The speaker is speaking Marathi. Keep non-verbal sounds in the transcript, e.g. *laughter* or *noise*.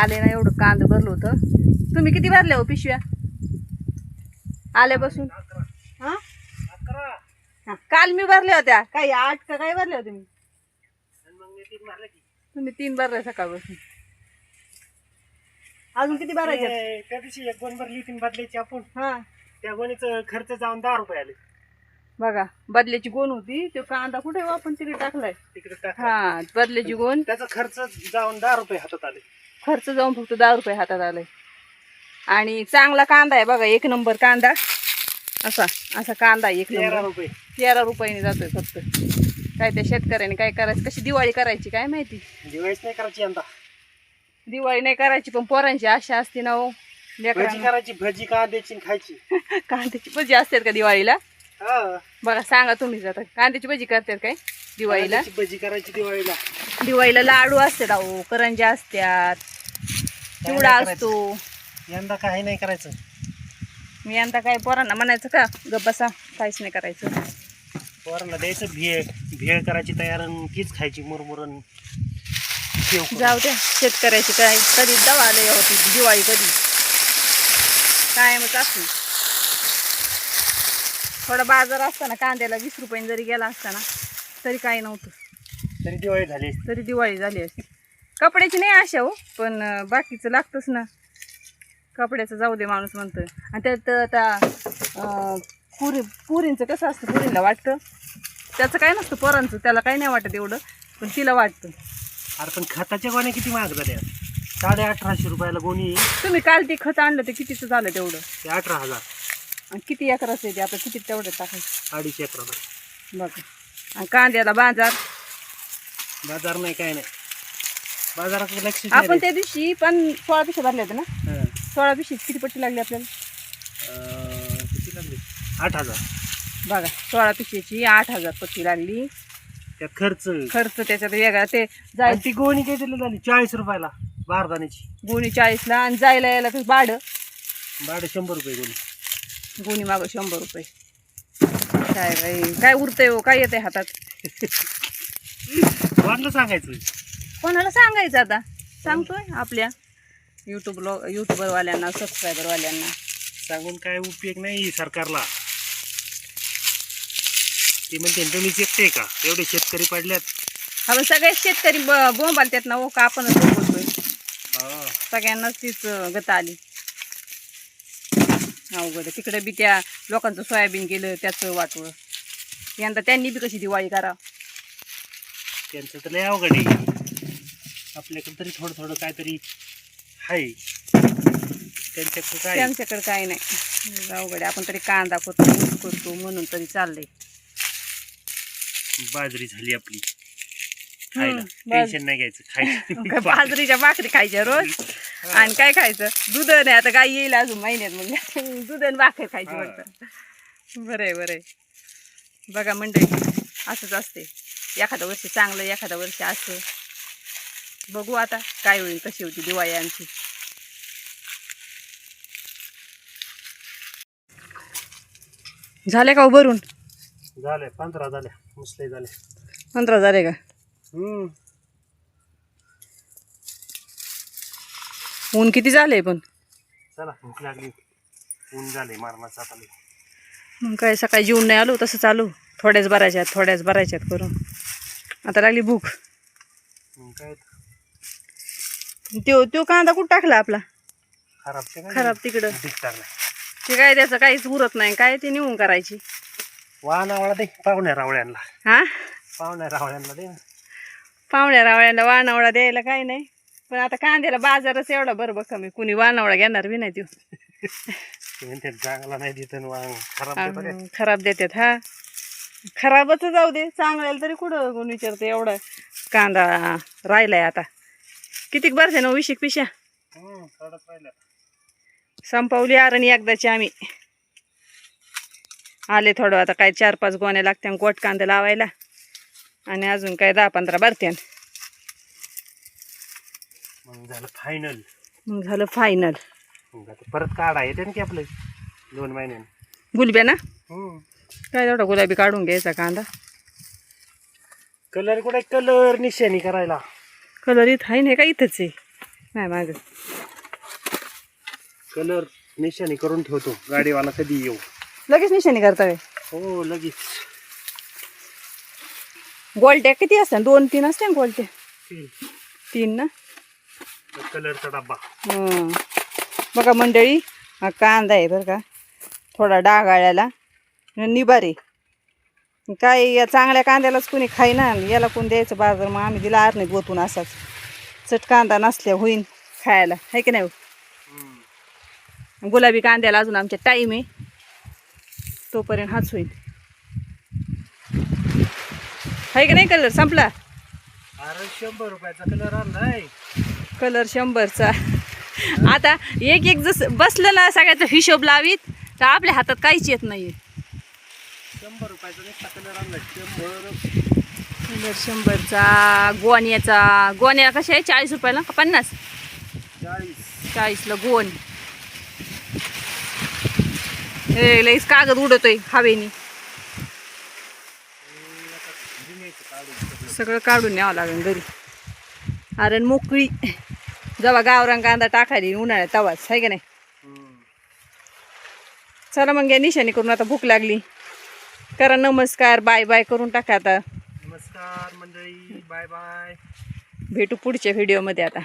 काल आहे ना एवढं कांद भरलं होतं. तुम्ही किती भरले हो पिशव्या? आल्यापासून? हा? काल मी भरल्या होत्या. काही आठ का काही भरल्या होत्या मी तुम्ही तीन भरले सकाळपासून. अजून किती भरायचे त्या दिवशी एक गोण भरली तीन बदल्याची आपण. हा. त्या गोणीचं खर्च जाऊन दहा रुपये आले. बघा बदल्याची गोण होती. तो कांदा कुठे हो? आपण तिकडे टाकलाय. तिकडे टाक हा बदल्याची गोण. त्याचा खर्च जाऊन दहा रुपये हातात आले. खर्च जाऊन फक्त दहा रुपये हातात आलाय. आणि चांगला कांदा आहे बघा एक नंबर कांदा. असा असा कांदा आहे एक नंबर. रुपये. तेरा रुपयाने जातोय फक्त. काय त्या शेतकऱ्याने काय करायचं? कशी दिवाळी करायची काय माहिती? दिवाळीच नाही करायची यंदा. दिवाळी नाही करायची पण पोरांची आशा असते ना हो. भजी लेकरांना करायची भजी कांद्याची आणि खायची? *laughs* कांद्याची भजी असतात का दिवाळीला? हा. बघा सांगा तुम्हीच आता कांद्याची भजी करतात काय दिवाळीला? कांद्याची भजी करायची दिवाळीला. दिवाळीला लाडू असतात अहो करंजा असतात. चिवडा? असतो. यंदा काही नाही करायचं. मी आता काय पोरांना म्हणायचं का गप बसा काहीच नाही करायचं. पोरांना द्यायचं भेळ भेळ करायची तयार आणि तीच खायची मुरमुरण शेव करून. जाऊ द्या शेतकऱ्याची काय कधी दवा आले होती दिवाळी कधी. कायमच असते थोडा बाजार असताना कांद्याला वीस रुपयाने जरी गेला असताना तरी काही नव्हतं. तरी दिवाळी झाली तरी दिवाळी झाली असती. कपड्याची नाही आशा हो पण बाकीचं लागतंच ना. कपड्याचं जाऊ दे माणूस म्हणतं आणि त्यात आता पुरी पुरींचं कसं असतं पुरीला वाटतं? त्याचं काय नसतं पोरांचं त्याला काही नाही वाटत एवढं पण तिला वाटतं. अरे पण खताच्या गोण्या किती महाग झाल्या साडे अठराशे रुपयाला गोणी. तुम्ही काल ते खत आणलं ते कितीचं झालं तेवढं? ते अठरा हजार. आणि किती एकराचं आहे ते? आता किती तेवढं टाकायचं? अडीच एकराला बघा. आणि कांद्याला बाजार? बाजार नाही काय नाही. बाजारात लक्ष आपण त्या दिवशी पण सोळा पिशा भरल्या होत्या ना? सोळा पिशी किती पट्टी लागली आपल्याला? किती लागले? आठ हजार. बघा सोळा पिशवीची आठ हजार पट्टी लागली. त्यात खर्च. खर्च त्याच्यात वेगळा ते जाय आणि ती गोणी किती झाली? चाळीस रुपयाला बारदाण्याची. गोणी चाळीसला आणि जायला यायला तर भाडं भाडं शंभर रुपये गोणी. गोणी मागं शंभर रुपये. काय बाई काय उरतंय हो काय येतंय हातात? *laughs* वाटलं सांगायचं. कोणाला सांगायचं आता? सांगतोय आपल्या यूट्यूब यूट्यूबरवाल्यांना सबस्क्रायबरवाल्यांना सांगून काय उपयोग नाही सरकारला. ते म्हणते तुम्हीच एकटे का? एवढे शेतकरी पडल्यात. आपण सगळे शेतकरी ब- बोंब आले त्यात ना हो का आपणच बोलतोय हा. सगळ्यांनाच तीच अं, गत आली. अवघड आहे. तिकडे बी त्या लोकांचं सोयाबीन गेलं त्याचं वाटवं. यंदा त्यांनी बी कशी दिवाळी करा त्यांचं तर लय अवघड आहे. आपल्याकडे तरी थोडं थोडं काहीतरी आहे. त्यांच्याकडे काय? त्यांच्याकडे काही नाही. अवघड. आपण तरी कांदा करतो ऊस करतो म्हणून तरी चाललंय. बाजरी झाली आपली. खायला. टेन्शन नाही घ्यायचं खायचं. *laughs* बाजरीच्या भाकरी खायच्या रोज. आणि काय खायचं? दूध नाही आता गाय येईल अजून महिन्यात मग *laughs* दूध आणि भाकर खायची. वाटतं. बरं आहे बरं आहे. बघा मंडळी असंच असते एखादं वर्ष चांगलं एखादं वर्ष असं. बघू आता काय होईल कशी होती दिवाळी आमची. झाले का हो भरून झाले पंधरा झाल्या मुसले झाले. पंधरा झाले का? हम्म. ऊन किती झाले पण? चला भूक लागली. ऊन झाले आता. मग काय सकाळी जेवून नाही आलो तसं चालू. थोड्याच भरायच्यात थोड्याच भरायच्यात करून. आता लागली भूक. मग काय त्यो त्यो कांदा कुठं टाकला आपला? खराब ते काय खराब तिकडं. ते काय त्याचं काहीच उरत नाही काय ते निवून करायची? वाहन आवळा दे पाहुण्या रावळ्यांना. हा? पाहुण्या रावळ्यांना दे. पाहुण्या रावळ्याला वानावळा द्यायला काही नाही. पण आता कांद्याला बाजारच एवढा बरोबर कमी. कुणी वानावळा घेणार बी नाही त्यो. ते म्हणते चांगला नाही देत आणि खराब देतं रे. खराब देतात हा. खराबच जाऊ दे चांगल्याला तरी कुठं कोण विचारतं एवढा कांदा राहिलाय आता. कितीक भरते ना विशिक पिशा? संपवली आणि एकदाची आम्ही. आले थोडं आता काय चार पाच गोण्या लागत्या गोट कांदा लावायला. आणि अजून काय दहा पंधरा भरत्यान मग झालं फायनल मग झालं फायनल परत काढा येते ना की आपलं? दोन महिन्याने. गुलब्या ना. काय तेवढा गुलाबी काढून घ्यायचा कांदा? कलर कुठे? कलर निशाणी करायला. कलर इथं आहे नाही का इथंच आहे? नाही माग. कलर निशाणी करून ठेवतो. गाडीवाला कधी येऊ? लगेच निशाणी करता काय हो लगेच. गोलट्या किती असतात? दोन तीन असते ना गोलट्या? तीन. ना? कलरचा डब्बा. हं. बघा मंडळी हा कांदा आहे बरं का. थोडा डागाळ्याला निबारे. काय या चांगल्या कांद्यालाच कोणी खाईना याला कोण द्यायचं बाजार? मग आम्ही दिला आर नाही गोतून असाच. चट कांदा नसल्या होईन खायला आहे की नाही हो? गुलाबी कांद्याला अजून आमच्या टाईम आहे. तोपर्यंत हाच होईल. आहे की नाही कलर संपला? शंभर रुपयाचा कलर आणलाय. कलर शंभरचा. आता एक एक जस बसलं ना सगळ्याचा हिशोब लावीत तर आपल्या हातात काहीच येत नाही शंभर रुपयाचा नुसता कलर आणलाय शंभर. कलर शंभरचा गोण्याचा गोण्या कशा आहे? चाळीस रुपयाला? का पन्नास? चाळीस. चाळीसला गोण हे लईच कागद उडतोय हवेनी. सगळं काढून न्यावं लागेल घरी. कारण मोकळी. जेव्हा गावरान कांदा टाकायला उन्हाळ्यात तवाच आहे का नाही? चला मग या निशाणी करून आता भूक लागली. करा नमस्कार बाय बाय करून टाका आता. नमस्कार मंडळी बाय बाय. भेटू पुढच्या व्हिडिओमध्ये आता.